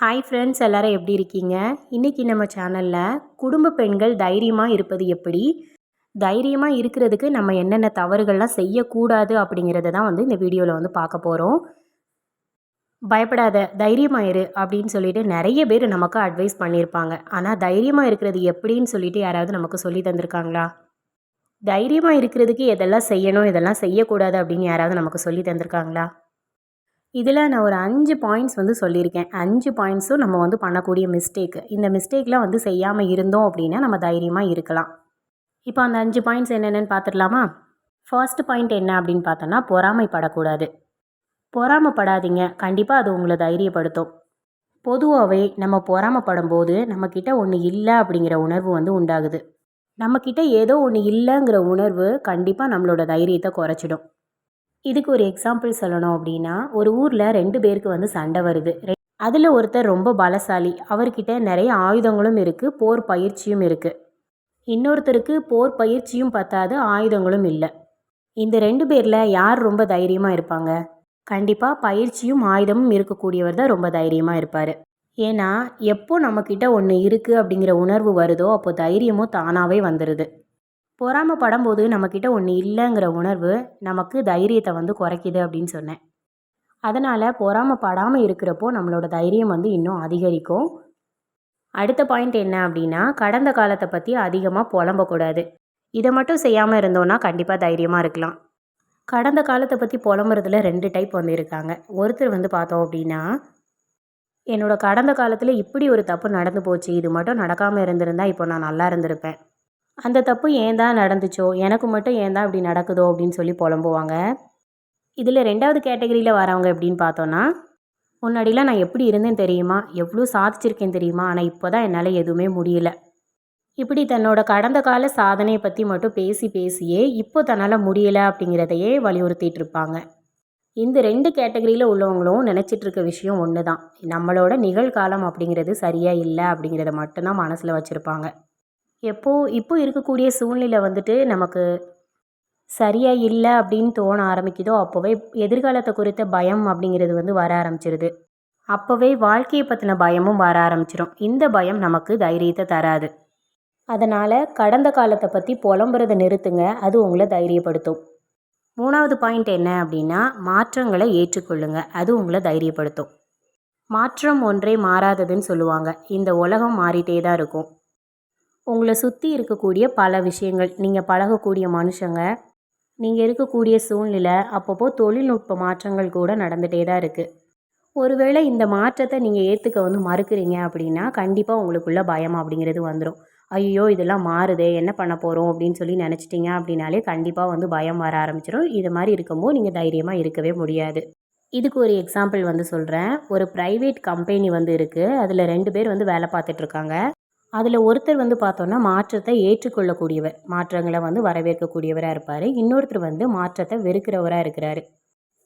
Hi friends எல்லாரும் எப்படி இருக்கீங்க? இன்றைக்கி நம்ம சேனலில் குடும்ப பெண்கள் தைரியமாக இருப்பது எப்படி? தைரியமாக இருக்கிறதுக்கு நம்ம என்னென்ன தவறுகள்லாம் செய்யக்கூடாது அப்படிங்கிறத தான் வந்து இந்த வீடியோவில் வந்து பார்க்க போகிறோம் பயப்படாத தைரியமாக இரு அப்படின்னு சொல்லிட்டு நிறைய பேர் நமக்கு அட்வைஸ் பண்ணியிருப்பாங்க. ஆனால் தைரியமாக இருக்கிறது எப்படின்னு சொல்லிட்டு யாராவது நமக்கு சொல்லி தந்திருக்காங்களா? தைரியமாக இருக்கிறதுக்கு எதெல்லாம் செய்யணும் இதெல்லாம் செய்யக்கூடாது அப்படின்னு யாராவது நமக்கு சொல்லி தந்திருக்காங்களா? இதில் நான் ஒரு அஞ்சு பாயிண்ட்ஸ் வந்து சொல்லியிருக்கேன். அஞ்சு பாயிண்ட்ஸும் நம்ம வந்து பண்ணக்கூடிய மிஸ்டேக் இந்த மிஸ்டேக்லாம் வந்து செய்யாமல் இருந்தோம் அப்படின்னா நம்ம தைரியமாக இருக்கலாம். இப்போ அந்த அஞ்சு பாயிண்ட்ஸ் என்னென்னு பார்த்துடலாமா? ஃபர்ஸ்ட் பாயிண்ட் என்ன அப்படின்னு பார்த்தோன்னா பொறாமைப்படக்கூடாது. பொறாமைப்படாதீங்க. கண்டிப்பாக அது உங்களை தைரியப்படுத்தும். பொதுவாகவே நம்ம பொறாமப்படும் போது நம்மக்கிட்ட ஒன்று இல்லை அப்படிங்கிற உணர்வு வந்து உண்டாகுது. நம்மக்கிட்ட ஏதோ ஒன்று இல்லைங்கிற உணர்வு கண்டிப்பாக நம்மளோட தைரியத்தை குறைச்சிடும். இதுக்கு ஒரு எக்ஸாம்பிள் சொல்லணும் அப்படின்னா ஒரு ஊரில் ரெண்டு பேருக்கு வந்து சண்டை வருது. அதில் ஒருத்தர் ரொம்ப பலசாலி. அவர்கிட்ட நிறைய ஆயுதங்களும் இருக்குது போர் பயிற்சியும் இருக்குது இன்னொருத்தருக்கு போர் பயிற்சியும் பத்தாது ஆயுதங்களும் இல்லை. இந்த ரெண்டு பேரில் யார் ரொம்ப தைரியமாக இருப்பாங்க? கண்டிப்பாக பயிற்சியும் ஆயுதமும் இருக்கக்கூடியவர் தான் ரொம்ப தைரியமாக இருப்பார். ஏன்னா எப்போ நம்மக்கிட்ட ஒன்று இருக்குது அப்படிங்கிற உணர்வு வருதோ அப்போ தைரியமும் தானாகவே வந்துடுது பொறாமப்படும் போது நம்மக்கிட்ட ஒன்று இல்லைங்கிற உணர்வு நமக்கு தைரியத்தை வந்து குறைக்குது அப்படின்னு சொன்னேன். அதனால் பொறாமப்படாமல் இருக்கிறப்போ நம்மளோட தைரியம் வந்து இன்னும் அதிகரிக்கும். அடுத்த பாயிண்ட் என்ன அப்படின்னா கடந்த காலத்தை பற்றி அதிகமாக புலம்பக்கூடாது. இதை மட்டும் செய்யாமல் இருந்தோன்னா கண்டிப்பாக தைரியமாக இருக்கலாம். கடந்த காலத்தை பற்றி புலம்புறதுல ரெண்டு டைப் வந்து இருக்காங்க. ஒருத்தர் வந்து பார்த்தோம் அப்படின்னா என்னோடய கடந்த காலத்தில் இப்படி ஒரு தப்பு நடந்து போச்சு இது மட்டும் நடக்காமல் இருந்திருந்தா இப்போ நான் நல்லா இருந்திருப்பேன். அந்த தப்பு ஏன் தான் நடந்துச்சோ? எனக்கு மட்டும் ஏன் தான் இப்படி நடக்குதோ? அப்படின்னு சொல்லி புலம்புவாங்க. இதில் ரெண்டாவது கேட்டகரியில் வரவங்க எப்படின்னு பார்த்தோன்னா முன்னாடிலாம் நான் எப்படி இருந்தேன் தெரியுமா? எவ்வளோ சாதிச்சிருக்கேன் தெரியுமா? ஆனால் இப்போ தான் என்னால் எதுவுமே முடியல. இப்படி தன்னோட கடந்த கால சாதனையை பற்றி மட்டும் பேசி பேசியே இப்போ தன்னால் முடியலை அப்படிங்கிறதையே வலியுறுத்திட்டு இருப்பாங்க. இந்த ரெண்டு கேட்டகரியில் உள்ளவங்களும் நினச்சிட்டு இருக்க விஷயம் ஒன்று தான் நம்மளோட நிகழ்காலம் அப்படிங்கிறது சரியாக இல்லை அப்படிங்கிறத மட்டும்தான் மனசில் வச்சுருப்பாங்க. எப்போ இப்போ இருக்கக்கூடிய சூழ்நிலை வந்துட்டு நமக்கு சரியாக இல்லை அப்படின்னு தோண ஆரம்பிக்குதோ அப்போவே எதிர்காலத்தை குறித்த பயம் அப்படிங்கிறது வந்து வர ஆரம்பிச்சிருது. அப்போவே வாழ்க்கையை பற்றின பயமும் வர ஆரம்பிச்சிடும் இந்த பயம் நமக்கு தைரியத்தை தராது. அதனால் கடந்த காலத்தை பற்றி புலம்புறதை நிறுத்துங்க. அது உங்களை தைரியப்படுத்தும். மூணாவது பாயிண்ட் என்ன அப்படின்னா மாற்றங்களை ஏற்றுக்கொள்ளுங்க. அது உங்களை தைரியப்படுத்தும். மாற்றம் ஒன்றே மாறாததுன்னு சொல்லுவாங்க. இந்த உலகம் மாறிட்டே தான் இருக்கும். உங்களை சுற்றி இருக்கக்கூடிய பல விஷயங்கள் நீங்கள் பழகக்கூடிய மனுஷங்க நீங்கள் இருக்கக்கூடிய சூழ்நிலை அப்பப்போ தொழில்நுட்ப மாற்றங்கள் கூட நடந்துகிட்டே தான் இருக்குது ஒருவேளை இந்த மாற்றத்தை நீங்கள் ஏற்றுக்க வந்து மறுக்கிறீங்க அப்படின்னா கண்டிப்பாக உங்களுக்குள்ள பயம் அப்படிங்கிறது வந்துடும் ஐயோ இதெல்லாம் மாறுதே என்ன பண்ண போகிறோம் அப்படின்னு சொல்லி நினச்சிட்டிங்க அப்படின்னாலே கண்டிப்பாக வந்து பயம் வர ஆரம்பிச்சிடும் இது மாதிரி இருக்கும்போது நீங்கள் தைரியமாக இருக்கவே முடியாது. இதுக்கு ஒரு எக்ஸாம்பிள் வந்து சொல்கிறேன் ஒரு ப்ரைவேட் கம்பெனி வந்து இருக்குது அதில் ரெண்டு பேர் வந்து வேலை பார்த்துட்ருக்காங்க அதில் ஒருத்தர் வந்து பார்த்தோன்னா மாற்றத்தை ஏற்றுக்கொள்ளக்கூடியவர். மாற்றங்களை வந்து வரவேற்கக்கூடியவராக இருப்பார். இன்னொருத்தர் வந்து மாற்றத்தை வெறுக்கிறவராக இருக்கிறாரு.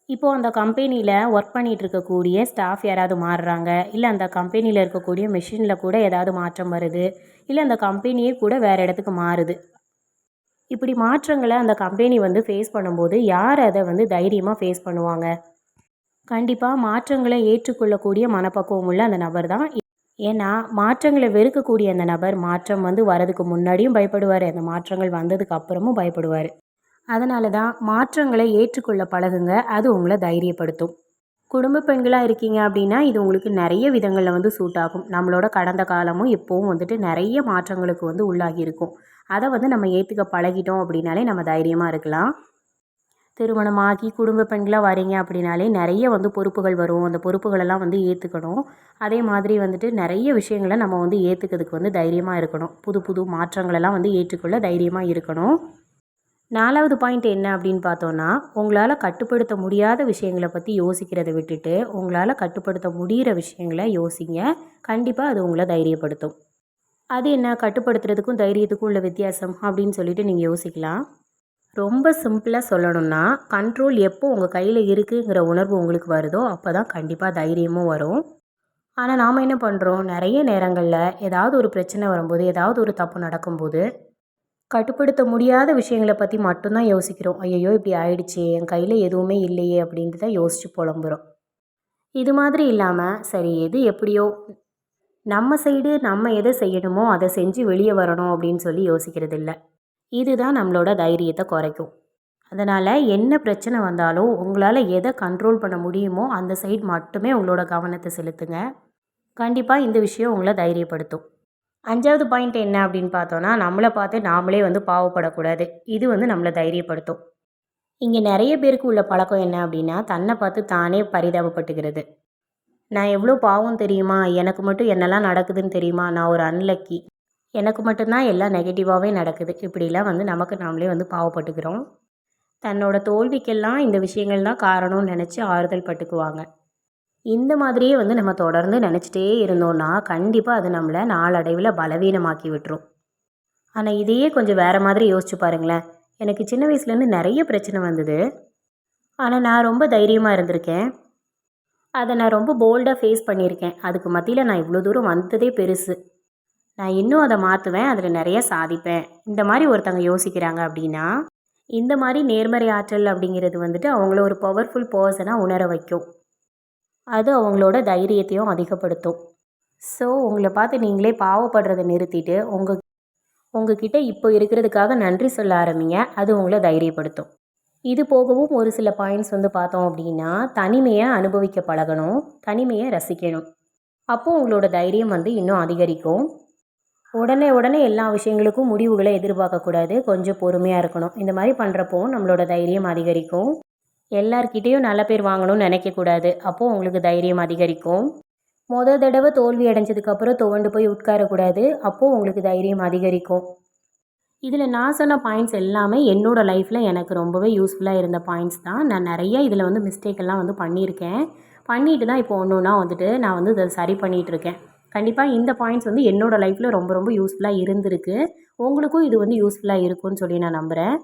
இப்போது அந்த கம்பெனியில் ஒர்க் பண்ணிகிட்டு இருக்கக்கூடிய ஸ்டாஃப் யாராவது மாறுறாங்க? இல்லை அந்த கம்பெனியில் இருக்கக்கூடிய மிஷினில் கூட ஏதாவது மாற்றம் வருது? இல்லை அந்த கம்பெனியே கூட வேறு இடத்துக்கு மாறுது? இப்படி மாற்றங்களை அந்த கம்பெனி வந்து ஃபேஸ் பண்ணும்போது யார் அதை வந்து தைரியமாக ஃபேஸ் பண்ணுவாங்க? கண்டிப்பாக மாற்றங்களை ஏற்றுக்கொள்ளக்கூடிய மனப்பக்குவம் உள்ள அந்த நபர் தான் ஏன்னா மாற்றங்களை வெறுக்கக்கூடிய அந்த நபர் மாற்றம் வந்து வரதுக்கு முன்னாடியும் பயப்படுவார். அந்த மாற்றங்கள் வந்ததுக்கு அப்புறமும் பயப்படுவார். அதனால தான் மாற்றங்களை ஏற்றுக்கொள்ள பழகுங்க. அது உங்களை தைரியப்படுத்தும். குடும்ப பெண்களாக இருக்கீங்க அப்படின்னா இது உங்களுக்கு நிறைய விதங்களில் வந்து சூட் ஆகும். நம்மளோட கடந்த காலமும் இப்போவும் வந்துட்டு நிறைய மாற்றங்களுக்கு வந்து உள்ளாகி இருக்கும். அதை வந்து நம்ம ஏற்றுக்க பழகிட்டோம் அப்படின்னாலே நம்ம தைரியமாக இருக்கலாம். திருமணமாகி குடும்ப பெண்களாக வரீங்க அப்படின்னாலே நிறைய வந்து பொறுப்புகள் வரும். அந்த பொறுப்புகளெல்லாம் வந்து ஏற்றுக்கணும் அதே மாதிரி வந்துட்டு நிறைய விஷயங்களை நம்ம வந்து ஏற்றுக்கிறதுக்கு வந்து தைரியமாக இருக்கணும். புது புது மாற்றங்களெல்லாம் வந்து ஏற்றுக்கொள்ள தைரியமாக இருக்கணும். நாலாவது பாயிண்ட் என்ன அப்படின்னு பார்த்தோன்னா உங்களால் கட்டுப்படுத்த முடியாத விஷயங்களை பற்றி யோசிக்கிறத விட்டுட்டு உங்களால் கட்டுப்படுத்த முடிகிற விஷயங்களை யோசிங்க. கண்டிப்பாக அது உங்களை தைரியப்படுத்தும். அது என்ன? கட்டுப்படுத்துறதுக்கும் தைரியத்துக்கும் உள்ள வித்தியாசம் அப்படின்னு சொல்லிட்டு நீங்கள் யோசிக்கலாம். ரொம்ப சிம்பிளாக சொல்லணும்னா கண்ட்ரோல் எப்போ உங்கள் கையில் இருக்குங்கிற உணர்வு உங்களுக்கு வருதோ அப்போ தான் கண்டிப்பாக தைரியமும் வரும். ஆனால் நாம் என்ன பண்ணுறோம் நிறைய நேரங்களில் ஏதாவது ஒரு பிரச்சனை வரும்போது ஏதாவது ஒரு தப்பு நடக்கும்போது கட்டுப்படுத்த முடியாத விஷயங்களை பற்றி மட்டும்தான் யோசிக்கிறோம். ஐயோ இப்படி ஆயிடுச்சு என் கையில் எதுவுமே இல்லையே அப்படின்ட்டு தான் யோசித்து புலம்புறோம். இது மாதிரி இல்லாமல் சரி எது எப்படியோ நம்ம சைடு நம்ம எதை செய்யணுமோ அதை செஞ்சு வெளியே வரணும் அப்படின்னு சொல்லி யோசிக்கிறது இல்லை இதுதான் நம்மளோட தைரியத்தை குறைக்கும். அதனால் என்ன பிரச்சனை வந்தாலும் உங்களால் எதை கண்ட்ரோல் பண்ண முடியுமோ அந்த சைட் மட்டுமே உங்களோட கவனத்தை செலுத்துங்க. கண்டிப்பாக இந்த விஷயம் உங்களை தைரியப்படுத்தும். அஞ்சாவது பாயிண்ட் என்ன அப்படின்னு பார்த்தோன்னா நம்மளை பார்த்து நாமளே வந்து பாவப்படக்கூடாது. இது வந்து நம்மளை தைரியப்படுத்தும். இங்கே நிறைய பேருக்கு உள்ள பழக்கம் என்ன அப்படின்னா தன்னை பார்த்து தானே பரிதாபப்பட்டுக்கிறது நான் எவ்வளோ பாவம் தெரியுமா? எனக்கு மட்டும் என்னெல்லாம் நடக்குதுன்னு தெரியுமா? நான் ஒரு அன்லக்கி எனக்கு மட்டும்தான் எல்லாம் நெகட்டிவாகவே நடக்குது. இப்படிலாம் வந்து நமக்கு நாமளே வந்து பாவப்பட்டுக்கிறோம். தன்னோட தோல்விக்கெல்லாம் இந்த விஷயங்கள் தான் காரணம்னு நினச்சி ஆறுதல் பட்டுக்குவாங்க. இந்த மாதிரியே வந்து நம்ம தொடர்ந்து நினச்சிட்டே இருந்தோம்னா கண்டிப்பாக அது நம்மளை நாளடைவில் பலவீனமாக்கி விட்டுரும். ஆனால் இதையே கொஞ்சம் வேறு மாதிரி யோசிச்சு பாருங்களேன். எனக்கு சின்ன வயசுலேருந்து நிறைய பிரச்சனை வந்தது. ஆனால் நான் ரொம்ப தைரியமாக இருந்திருக்கேன். அதை நான் ரொம்ப போல்டாக ஃபேஸ் பண்ணியிருக்கேன். அதுக்கு மத்தியில் நான் இவ்வளோ தூரம் வந்ததே பெருசு. நான் இன்னும் அதை மாற்றுவேன் அதில் நிறைய சாதிப்பேன். இந்த மாதிரி ஒருத்தங்க யோசிக்கிறாங்க அப்படின்னா இந்த மாதிரி நேர்மறை ஆற்றல் அப்படிங்கிறது வந்துட்டு அவங்கள ஒரு பவர்ஃபுல் பர்சனாக உணர வைக்கும். அது அவங்களோட தைரியத்தையும் அதிகப்படுத்தும். ஸோ உங்களை பார்த்து நீங்களே பாவப்படுறதை நிறுத்திட்டு உங்கள் உங்ககிட்ட இப்போ இருக்கிறதுக்காக நன்றி சொல்ல ஆரம்பிங்க. அது உங்களை தைரியப்படுத்தும். இது போகவும் ஒரு சில பாயிண்ட்ஸ் வந்து பார்த்தோம் அப்படின்னா தனிமையை அனுபவிக்க பழகணும் தனிமையை ரசிக்கணும். அப்போது உங்களோட தைரியம் வந்து இன்னும் அதிகரிக்கும். உடனே உடனே எல்லா விஷயங்களுக்கும் முடிவுகளை எதிர்பார்க்கக்கூடாது. கொஞ்சம் பொறுமையாக இருக்கணும். இந்த மாதிரி பண்ணுறப்போ நம்மளோட தைரியம் அதிகரிக்கும். எல்லார்கிட்டேயும் நல்ல பேர் வாங்கணும்னு நினைக்கக்கூடாது. அப்போது உங்களுக்கு தைரியம் அதிகரிக்கும். மொதல் தடவை தோல்வி அடைஞ்சதுக்கப்புறம் துவண்டு போய் உட்காரக்கூடாது. அப்போது உங்களுக்கு தைரியம் அதிகரிக்கும். இதில் நான் சொன்ன பாயிண்ட்ஸ் எல்லாமே என்னோடய லைஃப்பில் எனக்கு ரொம்பவே யூஸ்ஃபுல்லாக இருந்த பாயிண்ட்ஸ் தான். நான் நிறைய இதில் வந்து மிஸ்டேக் எல்லாம் வந்து பண்ணியிருக்கேன். பண்ணிட்டு தான் இப்போ ஒன்று ஒன்றா வந்துட்டு நான் வந்து இதை சரி பண்ணிகிட்ருக்கேன் கண்டிப்பாக இந்த பாயிண்ட்ஸ் வந்து என்னோடய லைஃப்பில் ரொம்ப ரொம்ப யூஸ்ஃபுல்லாக இருந்திருக்கு. உங்களுக்கும் இது வந்து யூஸ்ஃபுல்லாக இருக்கும்னு சொல்லி நான் நம்புகிறேன்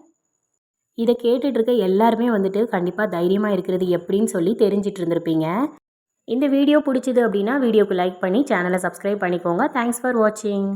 இதை கேட்டுட்ருக்க எல்லாருமே வந்துட்டு கண்டிப்பாக தைரியமாக இருக்கிறது எப்படின்னு சொல்லி தெரிஞ்சிட்டு இருந்திருப்பீங்க. இந்த வீடியோ பிடிச்சிது அப்படின்னா வீடியோக்கு லைக் பண்ணி சேனலை சப்ஸ்கிரைப் பண்ணிக்கோங்க. தேங்க்ஸ் ஃபார் வாட்சிங்